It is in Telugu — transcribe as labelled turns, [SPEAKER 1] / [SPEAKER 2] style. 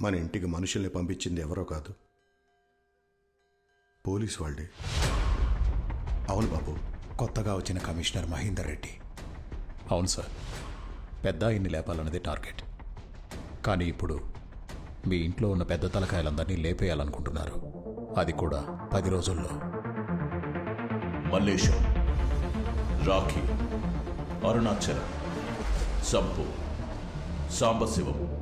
[SPEAKER 1] మన ఇంటికి మనుషుల్ని పంపించింది ఎవరో కాదు. పోలీస్ వాళ్ళే.
[SPEAKER 2] అవును బాబు కొత్తగా వచ్చిన కమిషనర్ మహేందర్ రెడ్డి.
[SPEAKER 3] అవును సార్. పెద్ద ఆయన్ని లేపాలన్నది టార్గెట్. కానీ ఇప్పుడు మీ ఇంట్లో ఉన్న పెద్ద తలకాయలందరినీ లేపేయాలనుకుంటున్నారు. అది కూడా పది రోజుల్లో.
[SPEAKER 4] మల్లేశం రాఖీ అరుణాచలం సంపు సాంబశివం